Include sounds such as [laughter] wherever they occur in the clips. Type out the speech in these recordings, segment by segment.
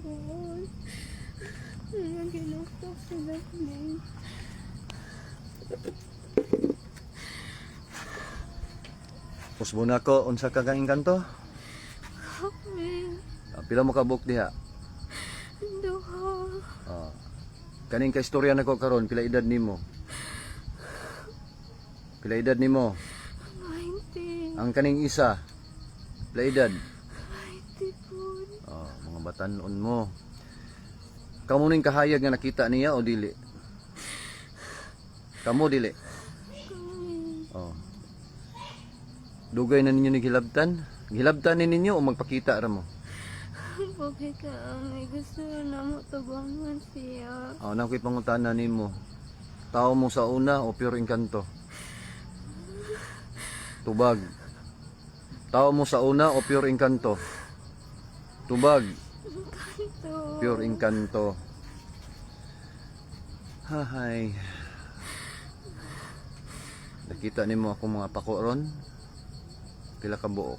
ko. Mga ginustok sila ni. Pusbo na ko, unsa ka kaing kanto? Kami. Ah, Pila mo ka book diha? Duha. Ah. Kaning ka istorya na ko karon, pila edad nimo? Pila edad nimo? 90. Ang kaning isa, pila edad? 90 po. Ah, mga batanon mo. Kamu ning kahayag nga nakita niya o dili? Kamu dili? Oh. Dugay na ninyo ni gilabtan? Gilabtan ni ninyo o magpakita ra mo? Bakit ka may gusto na mo tabangan siya? Oh, na ko'y pangutana nimo. Tao mo sa una o pure engkanto? Tubag. Tao mo sa una o pure engkanto? Tubag. Ito. Pure engkanto. Hahay. Nakita nimo ako mga pako ron? Pila ka buok.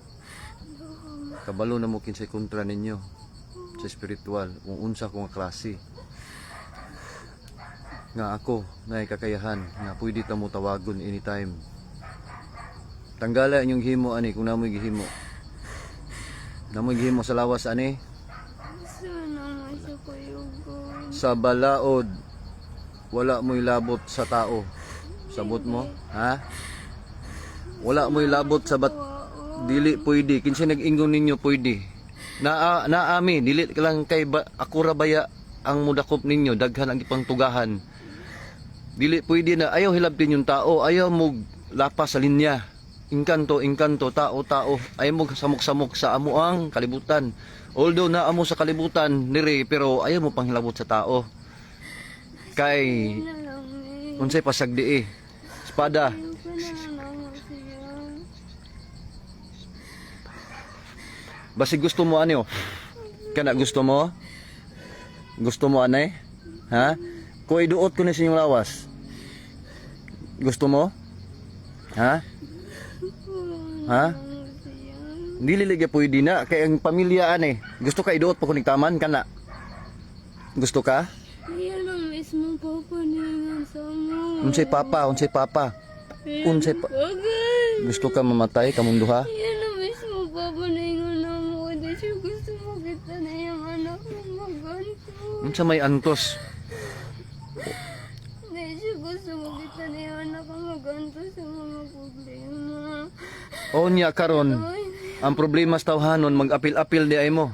Kabalo na mo kinsay kontra ninyo sa spiritual kung unsa ko nga klase. Nga ako na kakayahan nga pwede ta mo tawagon anytime. Tanggala inyong himo ani kung namoy gihimo. Namoy gihimo sa lawas ani Gusto na mo siya kuyugon. Sa balaod wala mo'y labot sa tao. Sabot mo? Ha? Wala mo'y labot sa bat dili pwede kinsa nag-ingon ninyo pwede na naami dili lang kay ba, ako ra baya ang mudakop ninyo daghan ang ipang tugahan dili pwede na ayaw hilabtin yung tao ayaw mo lapas sa linya inkanto inkanto tao tao ayaw mo samok-samok sa amo ang kalibutan although na amo sa kalibutan nire pero ayaw mo panghilabot sa tao kay unsay pasagdi eh espada. Basi gusto mo ano? Kana gusto mo? Gusto mo anay? Ha? Kung iduot ko na sa inyong lawas. Gusto mo? Ha? Ha? Dili liga pwede na kay ang pamilya ane. Gusto ka iduot pa kuning taman kana? Gusto ka? Yan ang mismo papaningan sa mo. Unsay papa, unsay papa. Unsay pa. Gusto ka mamatay kamunduha? Yan ang mismo papaningan na mo. Hindi siya gusto makita na yung anak mo maganto. Unsa may antos? Siya gusto makita na yung anak mo maganto sa mga problema. O niya karon, ang problema sa tawhanon mag-apil-apil di ay mo.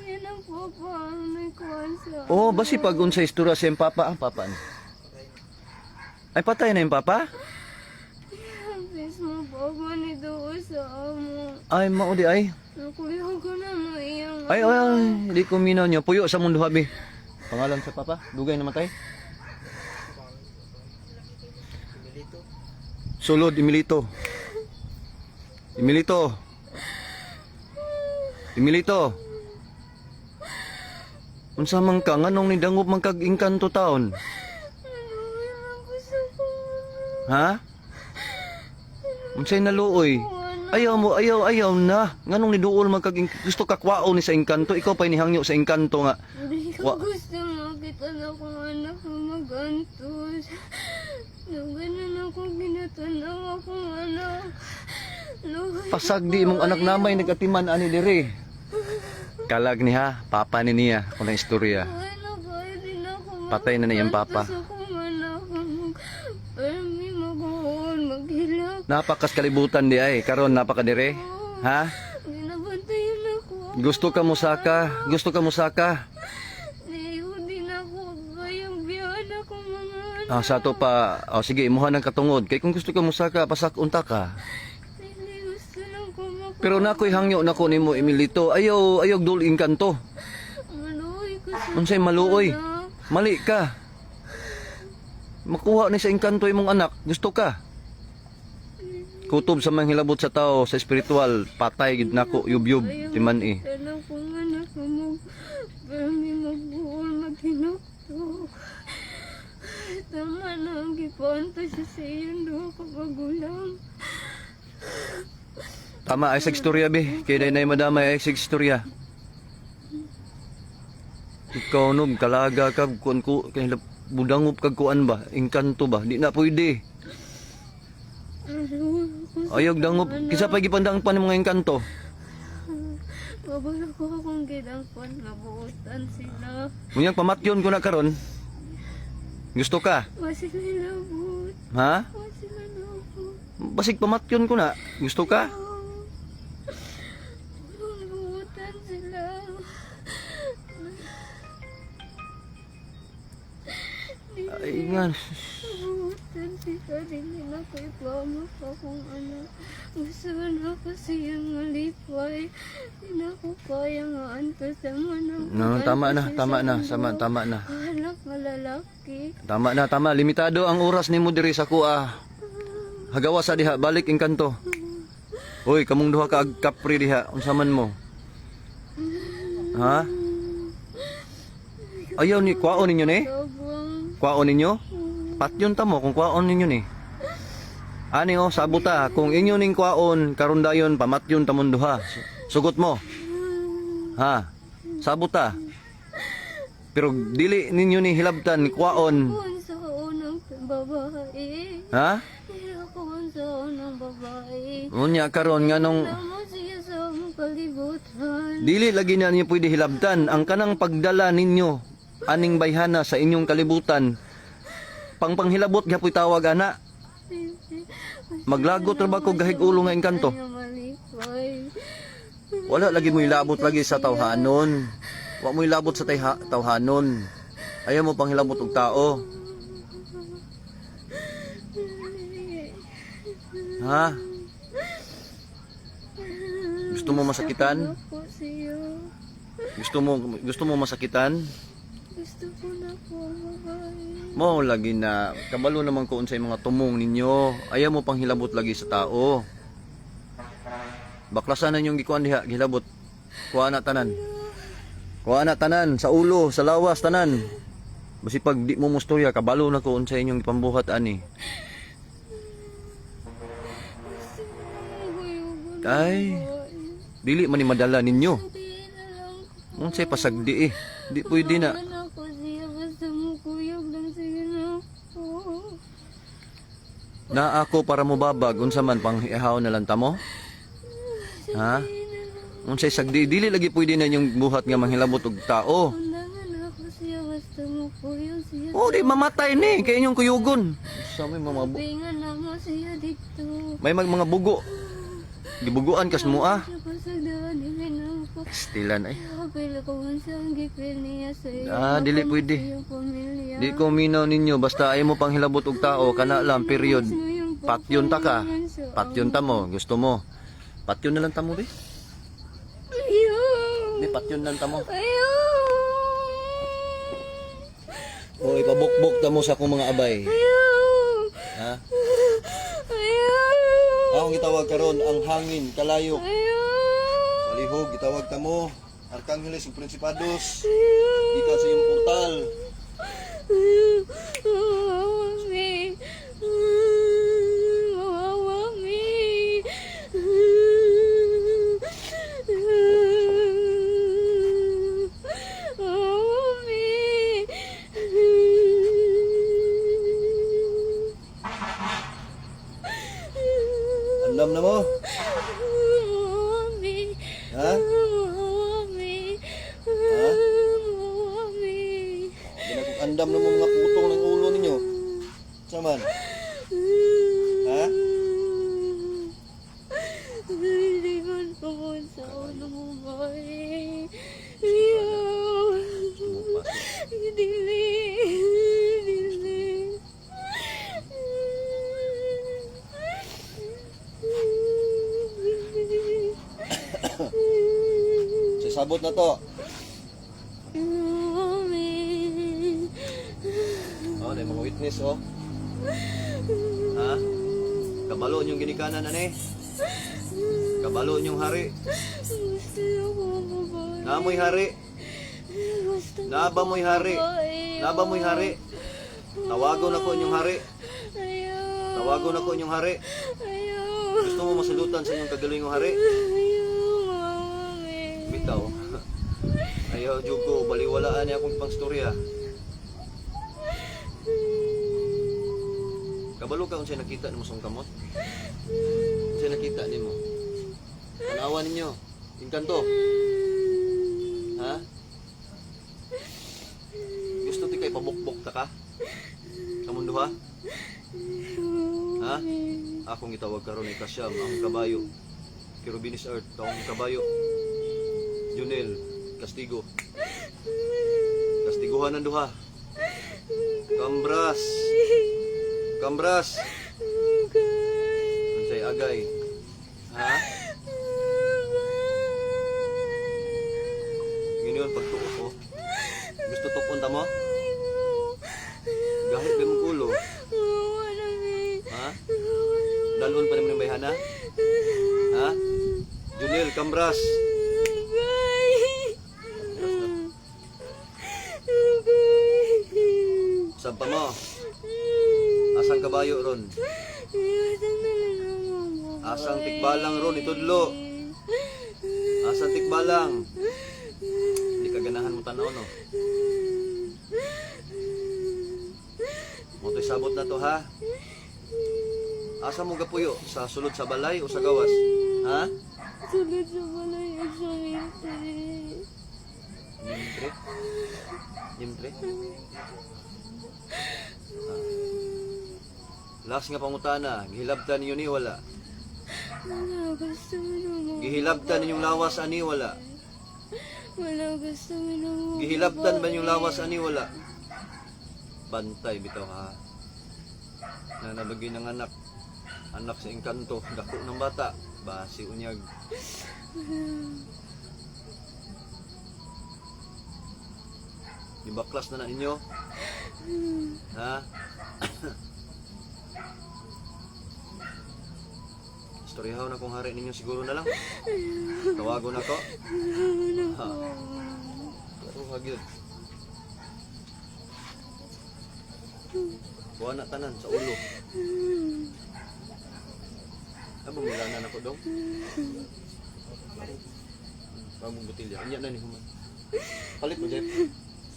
yan ang papa ang may kuwan sa... Oh, basi pag unsay istorya sa iyong papa, ang papa ni. Ay patay na yung papa? Mismo papa ni doon sa amo. Ay mao di ay. Nakuya ko na mo iyang... Ay ay, ay di ko minaw niyo. Puyo sa mundo habi. Pangalan sa papa? Dugay namatay? Sulod Emilito. Emilito. Emilito. Unsa man ka nganong nidangop man kag engkanto taon? Ano? Ha? Unsay naluoy? Ayaw mo, ayaw, ayaw na. Nganong niduol man kag gusto ka kwao ni sa engkanto, ikaw pa inihangyo sa engkanto nga. Hindi Wa- ko gusto makita na kung anak ko magantos. Lugan na ako ginatanaw akong anak. Lugan Pasagdi mong anak namay nagatiman ani diri. Kalag ni ha, papa ni niya kung istorya. Patay na niyang papa. Napakas kalibutan di ay, karon napakadire. Ha? Gusto ka musaka, gusto ka musaka. Ah, sa to pa, oh, sige, imuha ng katungod. Kay kung gusto ka musaka, pasak unta ka. Pero nakoy hangyo nako nimo Emilito, ayaw ayaw dul inkanto. Maluoy ko sa Unsay maluoy? anak. Mali ka. Makuha ni sa engkanto imong anak, gusto ka. Kutob sa mga hilabot sa tao sa spiritual, patay gid nako yubyub timan eh. Sana kung anak ko mo, pero may magbuol maghinakto. Tama na ang gipanto siya sa iyong duha ka Tama ay sa istorya be, kay day nay madamay ay sa istorya. Ikaw no, kalaga ka, kuan ko, kay budangop kag kuan ba, engkanto ba, di na pwede. Ayog dangop, kisa pa gipandang pa ng mga engkanto. Babala ko akong ginangpan na buutan sila. Munyang pamatyon ko na karon. Gusto ka? Masila labot. Ha? Masila labot. Basig pamatyon ko na. Gusto ka? Buutan sila. Dili na ko ipamak akong anak. Gusto na ko siyang malipay. Di na ko kaya nga anto sa manang. No, tama na, tama na, sama, tama na. Anak na lalaki. Tama na, tama. Limitado ang oras nimo diri sa kuha. Hagawa sa diha, balik engkanto. Hoy, kamong duha ka ag kapri diha, unsa man mo? Ha? Ayaw ni kwaon ninyo ni? Tabang. Kwaon ninyo? Patyon ta mo kung kwaon ninyo ni. Ani oh, sabuta, kung inyo ning kwaon, karon dayon pamatyon ta duha. Su- Sugot mo. Ha? Sabuta. Pero dili ninyo ni hilabtan kwaon. Sa unang babae. Ha? Sa unang babae. Unya karon nganong dili lagi na ninyo pwede hilabtan ang kanang pagdala ninyo aning bayhana sa inyong kalibutan. Pangpanghilabot gyapon tawag ana. Ba ko gahig ulo nga engkanto? Wala lagi mo ilabot lagi sa tawhanon. Wa mo ilabot sa tayha, tawhanon. Ayaw mo pang hilabot og tao. Ha? Gusto mo masakitan? Gusto mo gusto mo masakitan? Gusto ko na po babae. Mo lagi na kabalo naman ko unsay mga tumong ninyo. Ayaw mo pang hilabot lagi sa tao. Baklasan na yung gikuan diha, gilabot. Kuha na tanan. Kuha na tanan sa ulo, sa lawas tanan. Basi pag di mo mustorya kabalo na ko unsay inyong ipambuhat ani. Ay. Dili man ni madala ninyo. Unsay pasagdi eh. Di pwede na. Na ako para mo babag unsa man pang ihaw na lang ta mo. Ha? Unsay sagdi dili lagi pwede na yung buhat nga manghilabot og tao. Oh, di mamatay ni kay inyong kuyugon. Sa may dito. may mga bugo. Gibuguan kas mo ah. Sa iyo. Ah, dili pwede. Di ko minaw ninyo basta ay mo pang hilabot og tao kana lang period. Patyon ta ka. Patyon ta mo, gusto mo. Patyon na lang ta mo di. Di patyon lang ta mo. Ayaw. O ipabukbok ta mo sa akong mga abay. Ha? Ayaw. Akong gitawag karon ang hangin kalayok. Ayaw. Palihog gitawag ta mo. Arkangeles ug Prinsipados. Ika sa iyong portal. [laughs] Sa sabot na to. Oh, na mga witness oh. Ha? Kabalo yung ginikanan ani. Kabalo yung hari. Namoy hari. Gusto ko Naba mo'y hari. babae. Naba mo'y hari. Tawagon ako inyong hari. Tawagon ako inyong hari. Gusto mo masalutan sa inyong kagalingong hari? Bitaw. Ayaw jud ko baliwalaan niya akong pangstorya. Kabalo ka unsay nakita nimo sa kamot? Unsay nakita nimo? Tanawa ninyo. Inkanto. Ha? Gusto ti kay pabukbok ta ka? Sa mundo ha? Akong gitawag karon ni Kasyam, ang kabayo. Kirubinis Earth, taong kabayo. Junel, Castigo. Kastiguhan ng duha. Kambras. Kambras. Unsay agay. Ha? Giniyon pagtuo ko. Gusto tukon ta mo? Gahit ba mong kulo? Ha? Dalon pa naman yung bayhana? Ha? Junel, Kambras. Saan pa mo? Asang kabayo ron? Asang tikbalang ron, itudlo. Asang tikbalang. Hindi ka ganahan mo tanaw, no? Moto'y sabot na to, ha? Asa mo gapuyo? Sa sulod sa balay o sa gawas? Ha? Sunod sa balay at sa winter. Nimtre? Nimtre? Last nga pangutana, gihilabtan ninyo ni wala. Wala gusto mo Gihilabtan ninyong lawas ani wala. Wala gusto mo Gihilabtan ba ninyong lawas ani wala? Bantay bitaw ha. Na nabagi ng anak. Anak sa engkanto, [laughs] dako ng bata. Basi unyag. Ibaklas na na ninyo. Ha? Istoryahaw na kung hari ninyo siguro na lang. Tawagon ako. Ha? Pero hagil. Buwan na tanan sa ulo. Abang milanan ako dong. Bagong butilya. Anya na ni human. Palit mo, Jeff.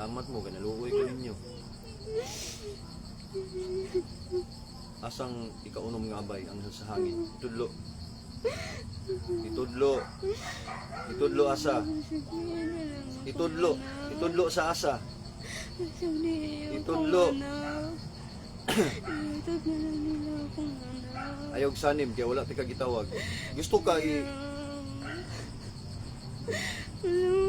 Salamat mo, kanaluoy ko ninyo. Asang ikaunom nga abay ang sa hangin. Itudlo. Itudlo. Itudlo asa. Itudlo. Itudlo sa asa. Itudlo. [coughs] Ayog sanim kaya wala tika gitawag. Gusto ka i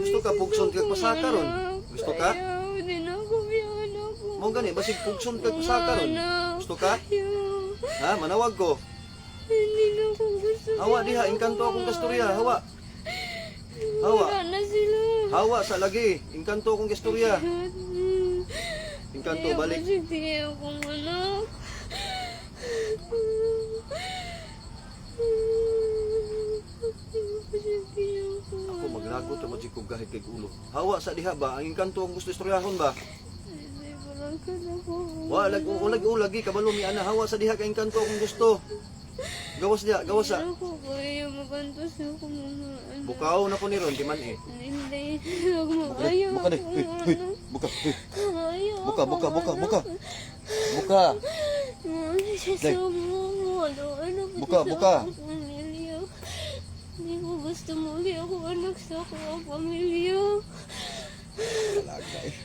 Gusto ka pugson kag pasaka ron? Gusto ka? Ayaw, di na ako yan ako. Mo gani basig pugson kag pasaka ron. Gusto ka? Ayaw. Ha, manawag ko. Hindi na ako gusto. Hawa diha, inkanto akong kasturya. Hawa. Hawa. Wala na sila. Hawa sa lagi. Inkanto akong kasturya. Inkanto balik. Ayaw kasi di akong anak. Mo jud kog gahit kay ulo. Hawa sa diha ba ang inkanto ang gusto istoryahon ba? Hindi ko ulag ulagi kabalo mi ana hawa sa diha kay inkanto akong gusto. Gawas diha, gawas sa. Mga anak. Bukaw na ko ni ron di man eh. Hindi. Buka anak. buka. Buka, buka, buka, buka. Buka. Ano, ano ba Buka, sa buka. Akong pamilya? Hindi gusto ako anak sa akong pamilya. Talaga eh.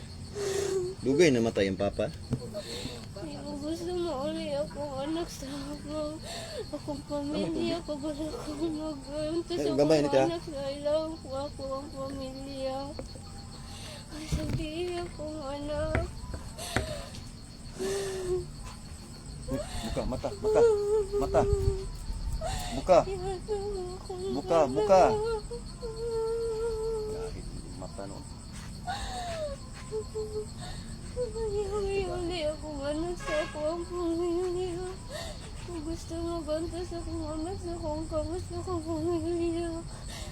Dugay namatay ang papa. Hindi ko gusto mauli ako anak sa akong akong pamilya. Kabala ko mag-antos Eh, ako anak sa ilang ko ako ang pamilya. Ay, sabi akong anak. Buka mata, mata. Mata. Buka. Buka, buka. Kahit mata. mata no. Huli ako ano sa ako ang pamilya. Kung gusto mo gantos ako mamas ako ang kamas ako ang pamilya.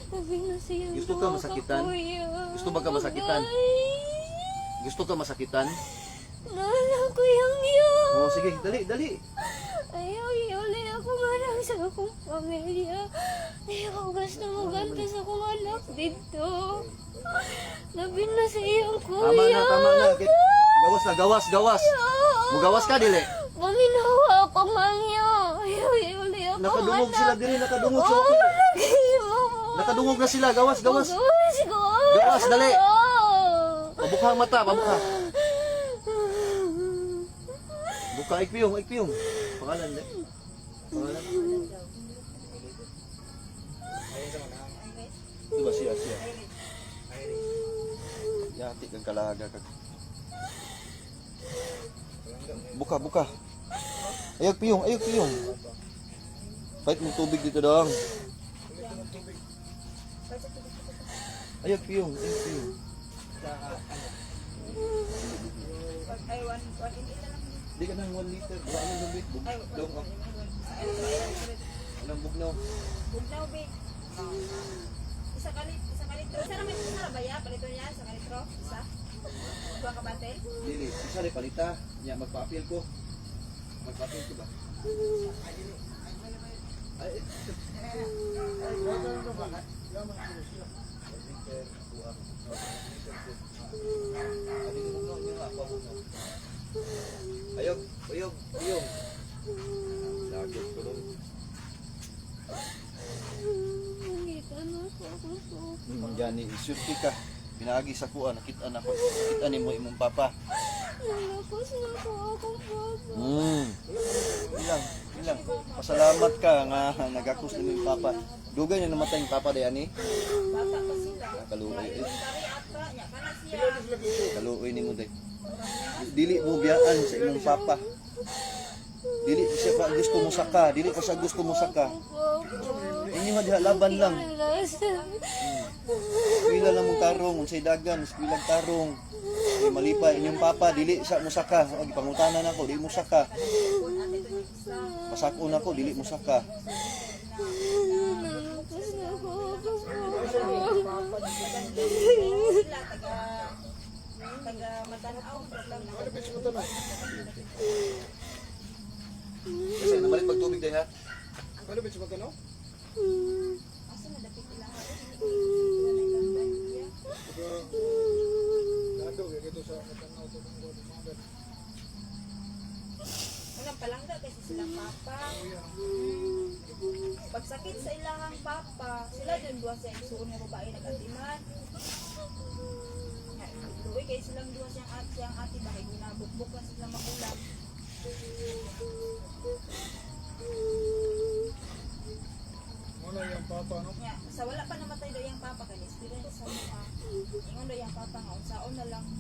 Sabi na siya Gusto ka masakitan? Gusto ba ka masakitan? Gusto ka masakitan? Nala ko yung yun. Oh, sige, dali, dali. Ayaw, marang sa akong pamilya. Ayaw, gusto mo gantos akong anak dito. Labi na sa iyong kuya. Tama na, tama na. Gawas na, gawas, gawas. Mugawas ka, dili. Paminawa ako, mangyo. Ayaw, huli ako Nakadungog anak. sila dili, nakadungog sa Oo, mo. Nakadungog na sila, gawas, gawas. Gawas ko. Gawas, dali. Oo. Pabuka ang mata, pabuka. Buka, ikpiyong, ikpiyong. Pangalan, di? Diba siya, siya? Yati kang kalaga kag. Buka, buka. Ayog piyong, ayog piyong. Kahit mo tubig dito dong. Ayog piyong, ayog piyong. Di ka nang 1 liter. Wala nang lubid. Bug- Dong, oh. Anong bugnaw? Bugnaw, be. Isa kalit, isa kalitro. Isa naman isa na ba ya? Palito niya, isa kalitro. Isa. Dua ka batel. Dili, isa rin palita. Nya magpa-appeal ko. Magpa-appeal ko ba? Ay, Ayog, ayog, ayog. Lagot ko doon. Nakita na ako ako. Hmm, Gani, isulti ka. Pinagi sa kuha, nakita na ko. Nakita ni mo imong papa. Nalakos na ako akong baba. Hmm. Ilang, ilang. Pasalamat ka nga nagakos ni imong papa. Dugay na namatay yung papa dayan ni. Bata pa sila. Kaluoy. eh. Kaluoy ni mo day. Dili mo biyaan sa imong papa. Dili siya pa gusto mo saka, dili pa siya gusto mo saka. Inyo nga diha laban lang. Alasan. Eskwela lang mong tarong, unsay dagan, eskwela tarong. Di malipay inyong papa, dili sa mo saka. Agi pangutanan ako, dili mo saka. Pasako na ko, dili mo saka. Nalakos na ako Sila taga taga matanaw lang. Kasi nabalik pag tubig day ha. Asa na dapit ila ha? Unang palangga kasi silang papa. Pagsakit sa ilahang papa, sila din duwa sa igsuon nga babae nagatiman. Luwi kay silang duwa siyang at siyang ati bakit ginabukbuk lang sila magulang. Nya, sa wala pa namatay daw yung papa kay experience sa mga. Ingon daw yung papa nga unsaon na lang wala